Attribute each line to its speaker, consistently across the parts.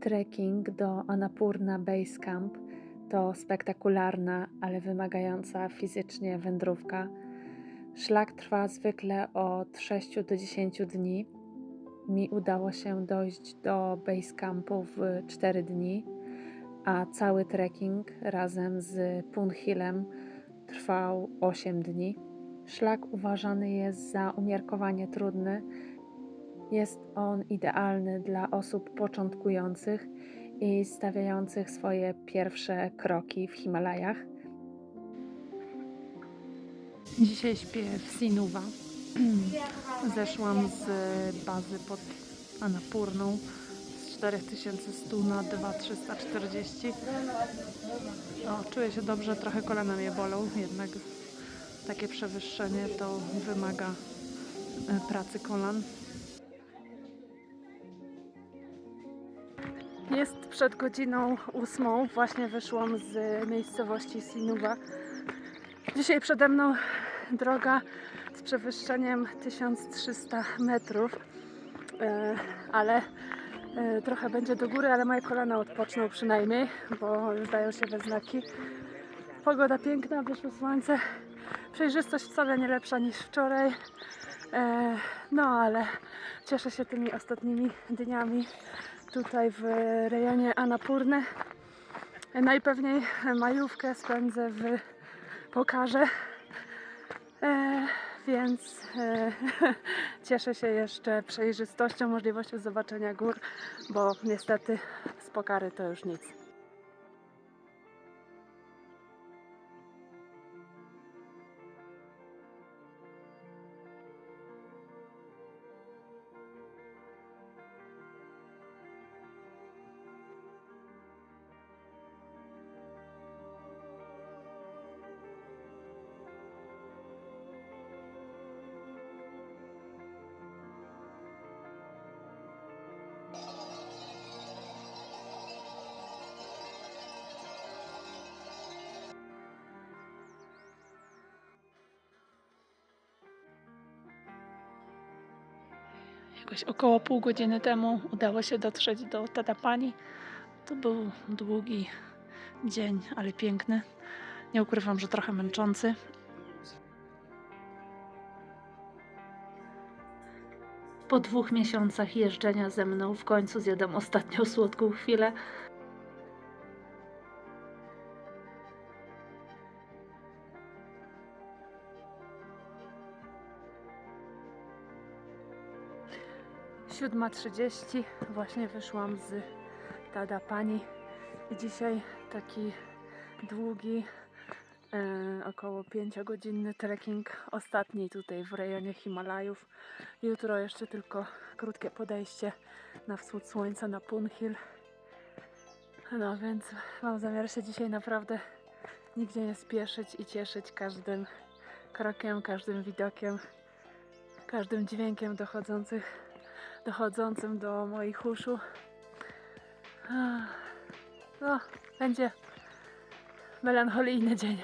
Speaker 1: Trekking do Annapurna Base Camp to spektakularna, ale wymagająca fizycznie wędrówka. Szlak trwa zwykle od 6 do 10 dni. Mi udało się dojść do Base Campu w 4 dni, a cały trekking razem z Punhillem trwał 8 dni. Szlak uważany jest za umiarkowanie trudny. Jest on idealny dla osób początkujących i stawiających swoje pierwsze kroki w Himalajach. Dzisiaj śpię w Sinuwa. Zeszłam z bazy pod Annapurną z 4100 na 2340. O, czuję się dobrze, trochę kolana mnie bolą, jednak takie przewyższenie to wymaga e, pracy kolan. Jest przed godziną ósmą, właśnie wyszłam z miejscowości Sinuwa. Dzisiaj przede mną droga z przewyższeniem 1300 metrów, e, ale e, trochę będzie do góry, ale moje kolana odpoczną przynajmniej, bo już dają się we znaki. Pogoda piękna, wyszło słońce, przejrzystość wcale nie lepsza niż wczoraj, e, no ale cieszę się tymi ostatnimi dniami tutaj w rejonie Anapurny. Najpewniej majówkę spędzę w Pokarze, e, więc e, cieszę się jeszcze przejrzystością, możliwością zobaczenia gór, bo niestety z Pokary to już nic. Jakoś około pół godziny temu udało się dotrzeć do Tadapani. To był długi dzień, ale piękny. Nie ukrywam, że trochę męczący. Po dwóch miesiącach jeżdżenia ze mną w końcu zjadam ostatnią słodką chwilę. Siódma trzydzieści. Właśnie wyszłam z Tada Pani i dzisiaj taki długi, e, około 5-godzinny trekking, ostatni tutaj w rejonie Himalajów. Jutro jeszcze tylko krótkie podejście na wschód słońca na Punhill. No więc mam zamiar się dzisiaj naprawdę nigdzie nie spieszyć i cieszyć każdym krokiem, każdym widokiem, każdym dźwiękiem dochodzących, dochodzącym do moich uszu. No, będzie melancholijny dzień.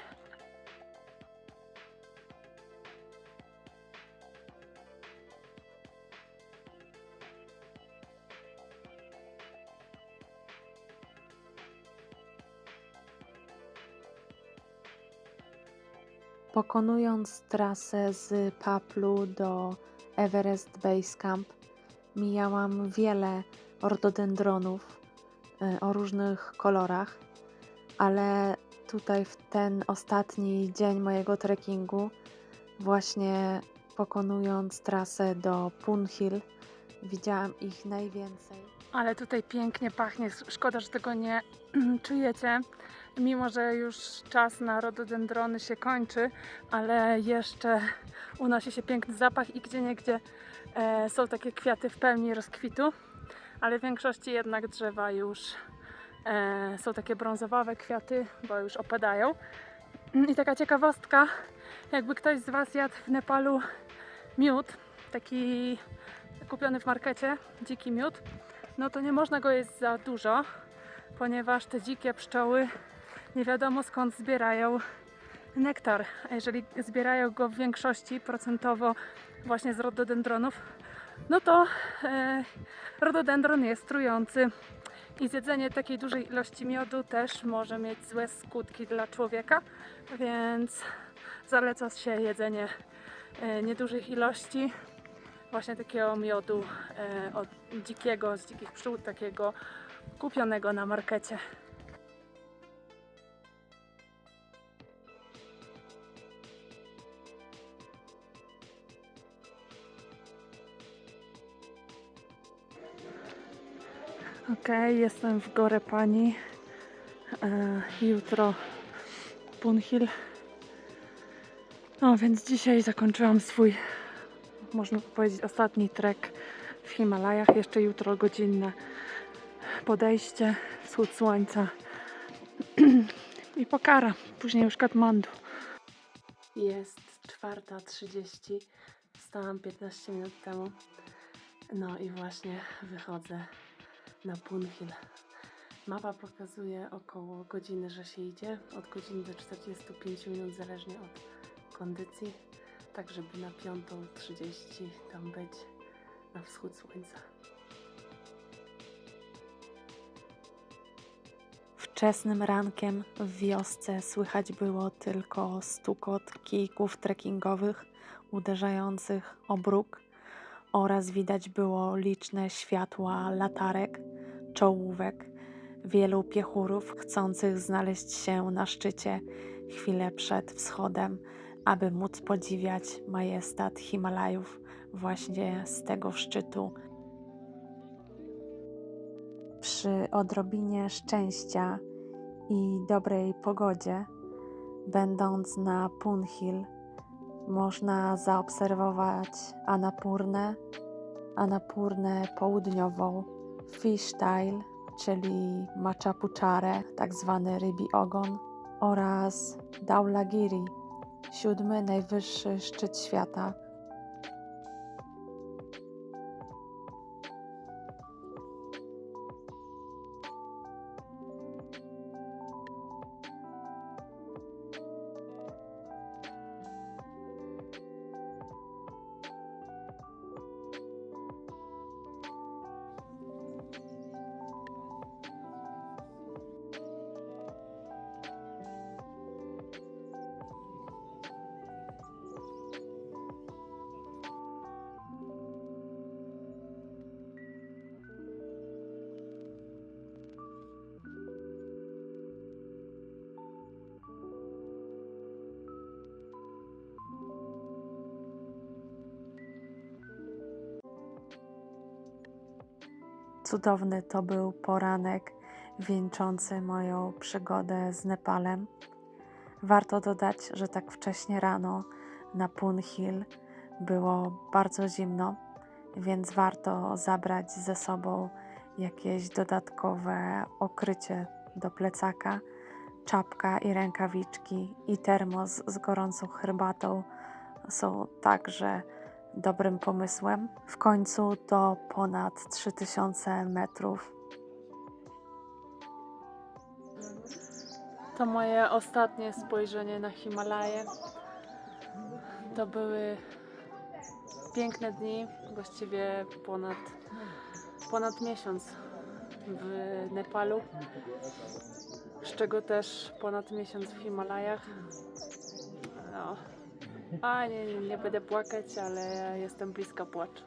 Speaker 1: Pokonując trasę z Paplu do Everest Base Camp, mijałam wiele ordodendronów y, o różnych kolorach, ale tutaj w ten ostatni dzień mojego trekkingu, właśnie pokonując trasę do Punhill, widziałam ich najwięcej. Ale tutaj pięknie pachnie. Szkoda, że tego nie czujecie. Mimo, że już czas na rododendrony się kończy, ale jeszcze unosi się piękny zapach i gdzie niegdzie e, są takie kwiaty w pełni rozkwitu, ale w większości jednak drzewa już e, są takie brązowawe kwiaty, bo już opadają. I taka ciekawostka, jakby ktoś z Was jadł w Nepalu miód, taki kupiony w markecie, dziki miód, no to nie można go jeść za dużo, ponieważ te dzikie pszczoły nie wiadomo skąd zbierają nektar. A jeżeli zbierają go w większości procentowo właśnie z rododendronów, no to e, rododendron jest trujący I zjedzenie takiej dużej ilości miodu też może mieć złe skutki dla człowieka, więc zaleca się jedzenie e, niedużych ilości właśnie takiego miodu e, od dzikiego, z dzikich pszczół, takiego kupionego na markecie. Okej, jestem w Gore Pani. E, jutro Punhill. No więc dzisiaj zakończyłam swój, można powiedzieć, ostatni trek w Himalajach. Jeszcze jutro godzinne podejście, wschód słońca i Pokara. Później już Katmandu. Jest 4.30. Wstałam 15 minut temu. No i właśnie wychodzę na Punhill. Mapa pokazuje około godziny, że się idzie. Od godziny do 45 minut, zależnie od kondycji. Tak, żeby na 5.30 tam być na wschód słońca.
Speaker 2: Wczesnym rankiem w wiosce słychać było tylko stukot kijków trekkingowych uderzających o bruk oraz widać było liczne światła latarek, czołówek, wielu piechurów chcących znaleźć się na szczycie chwilę przed wschodem, aby móc podziwiać majestat Himalajów właśnie z tego szczytu. Przy odrobinie szczęścia i dobrej pogodzie, będąc na Punhill, można zaobserwować Anapurnę, Anapurnę południową, Fishtail, czyli Machapuchare, tak zwany rybi ogon, oraz Daulagiri, siódmy najwyższy szczyt świata. Cudowny to był poranek wieńczący moją przygodę z Nepalem. Warto dodać, że tak wcześnie rano na Punhill było bardzo zimno, więc warto zabrać ze sobą jakieś dodatkowe okrycie do plecaka, czapka i rękawiczki i termos z gorącą herbatą są także dobrym pomysłem. W końcu to ponad 3000 metrów.
Speaker 1: To moje ostatnie spojrzenie na Himalaje. To były piękne dni, właściwie ponad, ponad miesiąc w Nepalu, z czego też ponad miesiąc w Himalajach. No. A nie, nie, nie będę płakać, ale jestem bliska płaczu.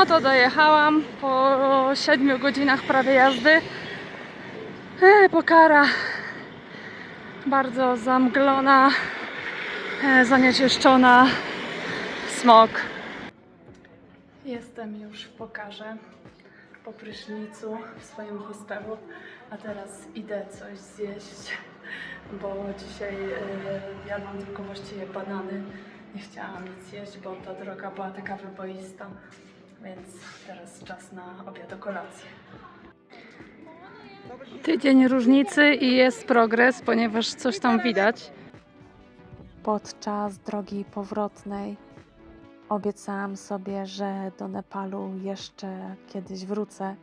Speaker 1: No to dojechałam po 7 godzinach prawie jazdy. E, Pokara bardzo zamglona, e, zanieczyszczona, smog. Jestem już w Pokarze, po prysznicu w swoim hostelu, a teraz idę coś zjeść, bo dzisiaj e, tylko właściwie banany. Nie chciałam nic jeść, bo ta droga była taka wyboista, więc teraz czas na obiad o kolację. Tydzień różnicy i jest progres, ponieważ coś tam widać.
Speaker 2: Podczas drogi powrotnej obiecałam sobie, że do Nepalu jeszcze kiedyś wrócę.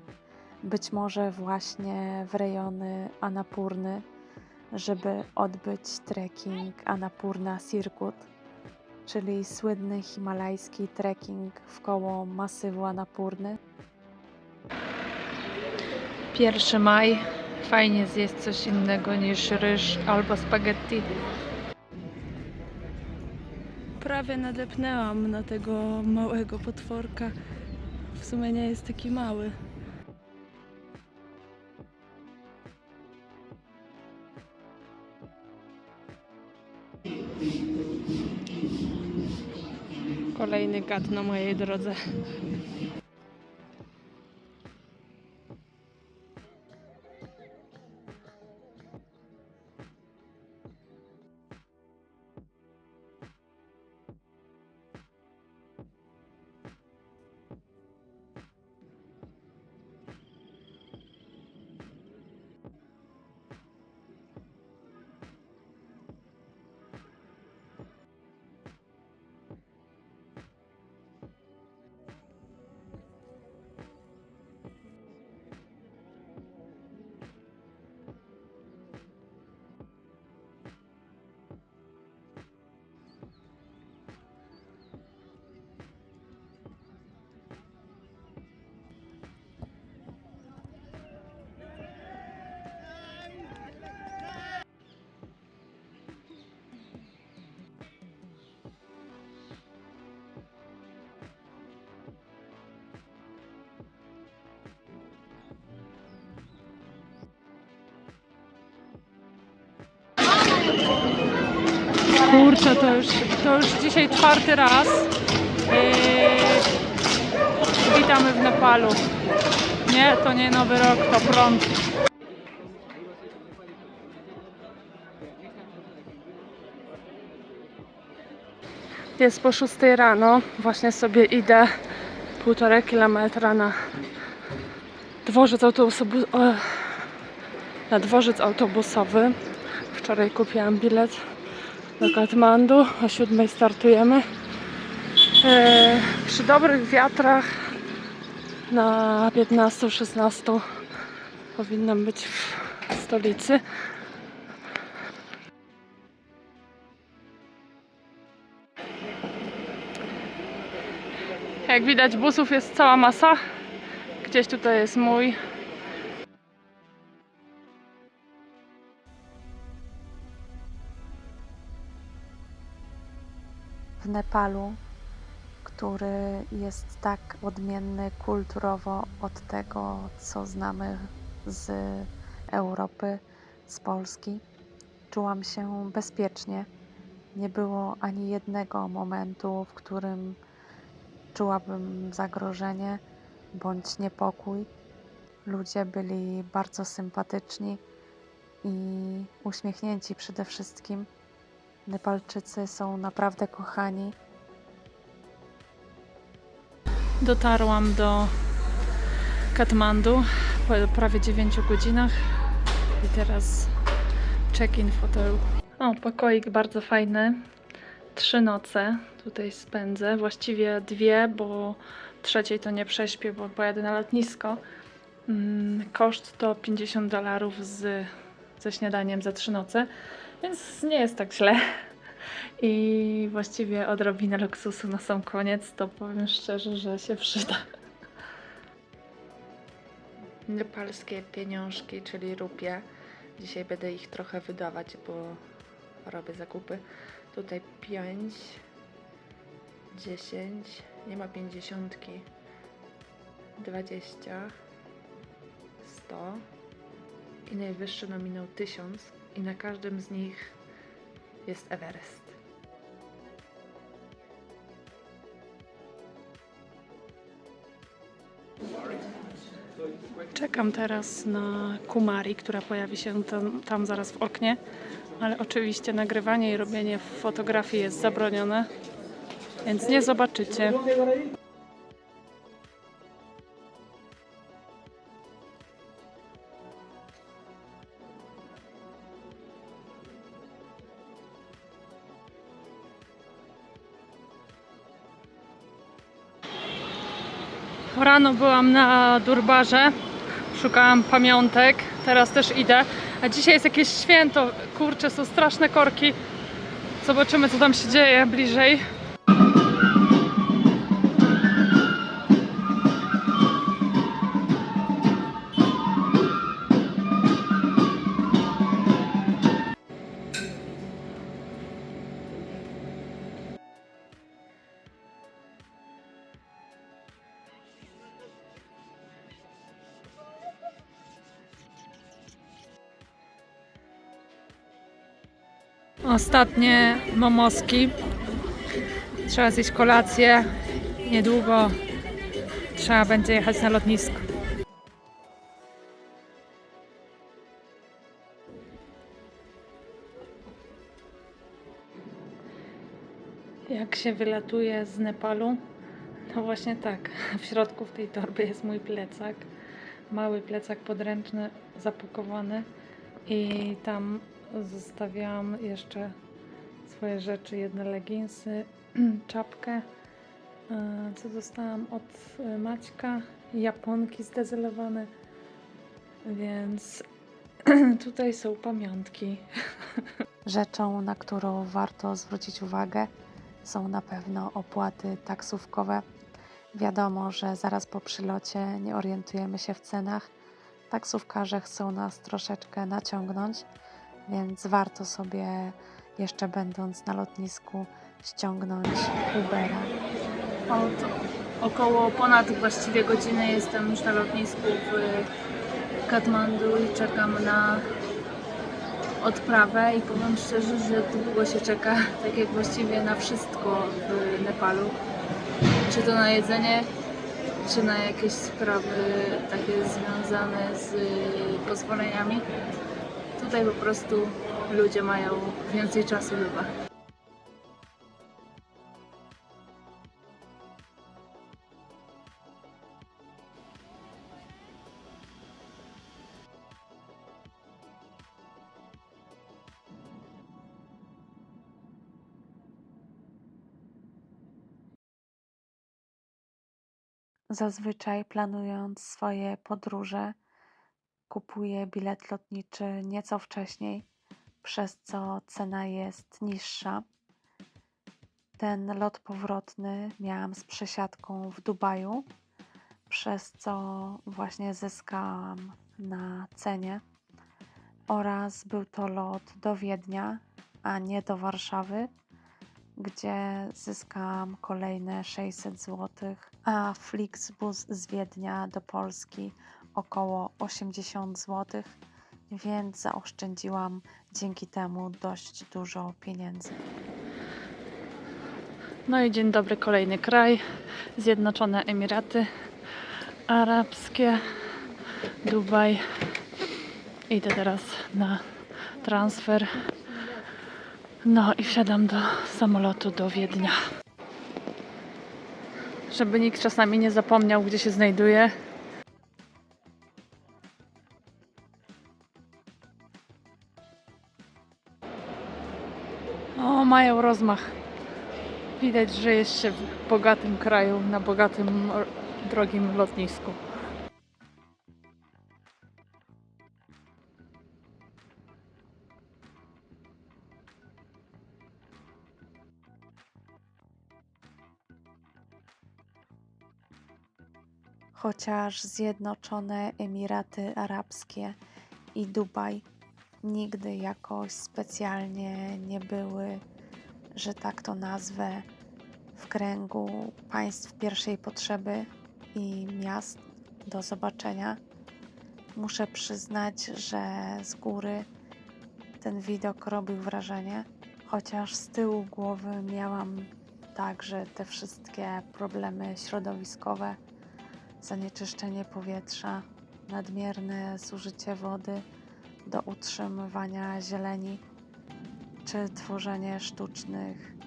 Speaker 2: Być może właśnie w rejony Annapurny, żeby odbyć trekking Annapurna Circuit, czyli słynny himalajski trekking w koło masywu Annapurny.
Speaker 1: 1 maj. Fajnie zjeść coś innego niż ryż albo spaghetti. Prawie nadepnęłam na tego małego potworka. W sumie nie jest taki mały. Kolejny gad na mojej drodze. Kurczę, to już, to już dzisiaj czwarty raz. Yy, witamy w Nepalu. Nie, to nie nowy rok, to prąd. Jest po 6 rano. Właśnie sobie idę półtorej kilometra na dworzec autobusowy. Na dworzec autobusowy. Wczoraj kupiłam bilet do Katmandu. O 7 startujemy. E, przy dobrych wiatrach na 15-16 powinnam być w stolicy. Jak widać busów jest cała masa. Gdzieś tutaj jest mój.
Speaker 2: W Nepalu, który jest tak odmienny kulturowo od tego, co znamy z Europy, z Polski, czułam się bezpiecznie. Nie było ani jednego momentu, w którym czułabym zagrożenie bądź niepokój. Ludzie byli bardzo sympatyczni i uśmiechnięci przede wszystkim. Nepalczycy są naprawdę kochani.
Speaker 1: Dotarłam do Katmandu po prawie 9 godzinach i teraz check-in w hotelu. O, pokoik bardzo fajny. Trzy noce tutaj spędzę. Właściwie dwie, bo trzeciej to nie prześpię, bo pojadę na lotnisko. Mm, Koszt to 50 dolarów z, ze śniadaniem za trzy noce, więc nie jest tak źle. I właściwie odrobinę luksusu na sam koniec, to powiem szczerze, że się przyda. Nepalskie pieniążki, czyli rupie. Dzisiaj będę ich trochę wydawać, bo robię zakupy. Tutaj 5, 10, nie ma 50, 20, 100 i najwyższy nominał 1000 i na każdym z nich jest Everest. Czekam teraz na Kumari, która pojawi się tam, tam zaraz w oknie, ale oczywiście nagrywanie i robienie fotografii jest zabronione, więc nie zobaczycie. Rano byłam na Durbarze, szukałam pamiątek, teraz też idę. A dzisiaj jest jakieś święto, kurczę, są straszne korki. Zobaczymy, co tam się dzieje bliżej. Ostatnie momoski. Trzeba zjeść kolację. Niedługo trzeba będzie jechać na lotnisko. Jak się wylatuje z Nepalu? No właśnie tak. W środku w tej torby jest mój plecak. Mały plecak podręczny zapakowany. I tam zostawiałam jeszcze swoje rzeczy, jedne leginsy, czapkę, e, co dostałam od e, Maćka, japonki zdezelowane, więc tutaj są pamiątki.
Speaker 2: Rzeczą, na którą warto zwrócić uwagę, są na pewno opłaty taksówkowe. Wiadomo, że zaraz po przylocie nie orientujemy się w cenach. Taksówkarze chcą nas troszeczkę naciągnąć, więc warto sobie jeszcze będąc na lotnisku ściągnąć Ubera.
Speaker 3: Od około ponad właściwie godziny jestem już na lotnisku w Katmandu i czekam na odprawę i powiem szczerze, że długo się czeka, tak jak właściwie na wszystko w Nepalu. Czy to na jedzenie, czy na jakieś sprawy takie związane z pozwoleniami. Tutaj po prostu ludzie mają więcej czasu chyba.
Speaker 2: Zazwyczaj planując swoje podróże, kupuję bilet lotniczy nieco wcześniej, przez co cena jest niższa. Ten lot powrotny miałam z przesiadką w Dubaju, przez co właśnie zyskałam na cenie. Oraz był to lot do Wiednia, a nie do Warszawy, gdzie zyskałam kolejne 600 zł, a Flixbus z Wiednia do Polski około 80 zł, więc zaoszczędziłam dzięki temu dość dużo pieniędzy.
Speaker 1: No i dzień dobry, kolejny kraj. Zjednoczone Emiraty Arabskie, Dubaj. Idę teraz na transfer. No i wsiadam do samolotu do Wiednia. Żeby nikt czasami nie zapomniał, gdzie się znajduje. Mają rozmach. Widać, że jest się w bogatym kraju, na bogatym, drogim lotnisku.
Speaker 2: Chociaż Zjednoczone Emiraty Arabskie i Dubaj nigdy jakoś specjalnie nie były, że tak to nazwę, w kręgu państw pierwszej potrzeby i miast do zobaczenia, muszę przyznać, że z góry ten widok robił wrażenie, chociaż z tyłu głowy miałam także te wszystkie problemy środowiskowe zanieczyszczenie powietrza, nadmierne zużycie wody do utrzymywania zieleni czy tworzenie sztucznych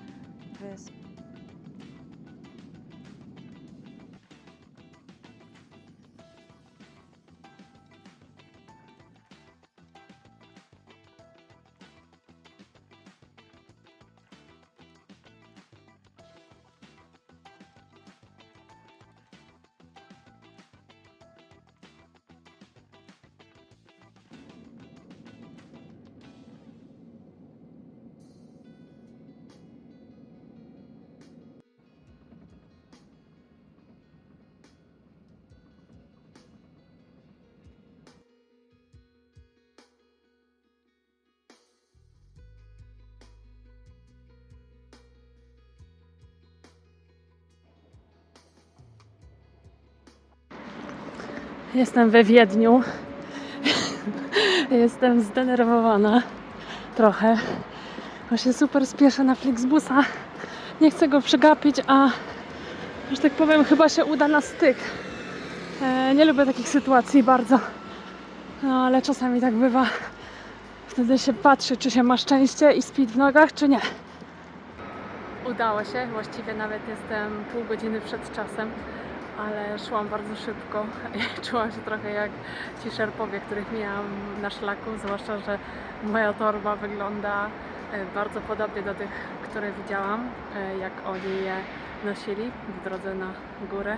Speaker 2: wysp.
Speaker 1: Jestem we Wiedniu. Jestem zdenerwowana trochę. Bo się super spieszę na Flixbusa. Nie chcę go przegapić, a że tak powiem, chyba się uda na styk. E, nie lubię takich sytuacji bardzo. No ale czasami tak bywa. Wtedy się patrzy, czy się ma szczęście i speed w nogach, czy nie. Udało się, właściwie nawet jestem pół godziny przed czasem, ale szłam bardzo szybko. Czułam się trochę jak ci szerpowie, których miałam na szlaku, zwłaszcza, że moja torba wygląda e, bardzo podobnie do tych, które widziałam, e, jak oni je nosili w drodze na górę.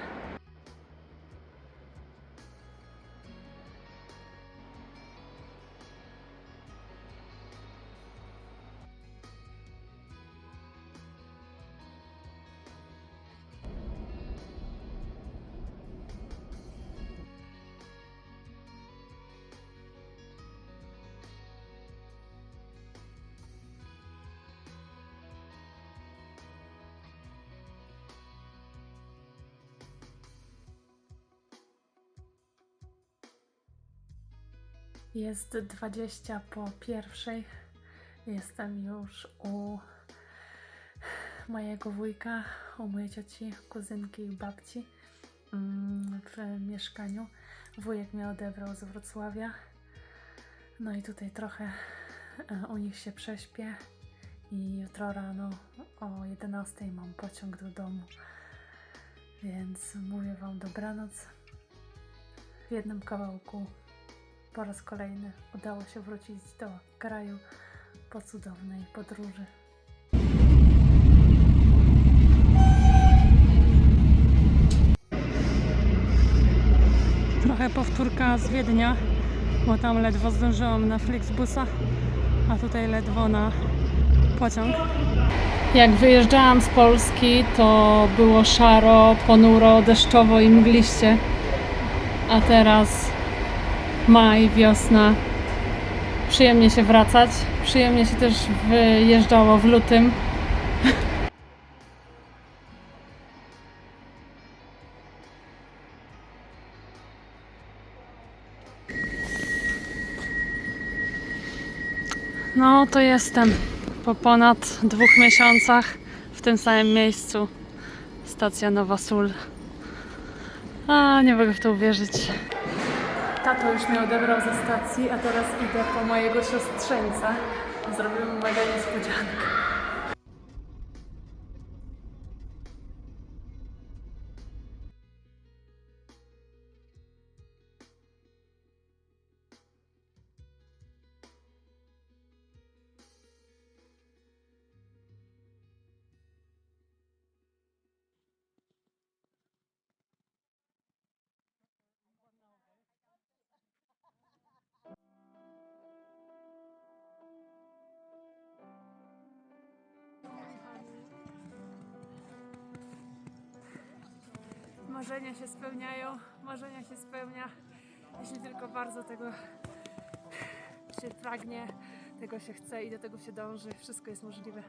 Speaker 1: Jest 20 po pierwszej. Jestem już u mojego wujka, u mojej cioci, kuzynki i babci mm, w mieszkaniu. Wujek mnie odebrał z Wrocławia. No i tutaj trochę e, u nich się prześpię. I jutro rano o 11 mam pociąg do domu. Więc mówię Wam dobranoc. W jednym kawałku po raz kolejny udało się wrócić do kraju po cudownej podróży. Trochę powtórka z Wiednia, bo tam ledwo zdążyłam na Flixbusa, a tutaj ledwo na pociąg. Jak wyjeżdżałam z Polski, to było szaro, ponuro, deszczowo i mgliście, a teraz maj, wiosna. Przyjemnie się wracać. Przyjemnie się też wyjeżdżało w lutym. No to jestem po ponad dwóch miesiącach w tym samym miejscu. Stacja Nowa Sól. A, nie mogę w to uwierzyć. Tato już mnie odebrał ze stacji, a teraz idę po mojego siostrzeńca. Zrobimy mega niespodziankę. Marzenia się spełniają, marzenia się spełnia, jeśli tylko bardzo tego się pragnie, tego się chce i do tego się dąży, wszystko jest możliwe.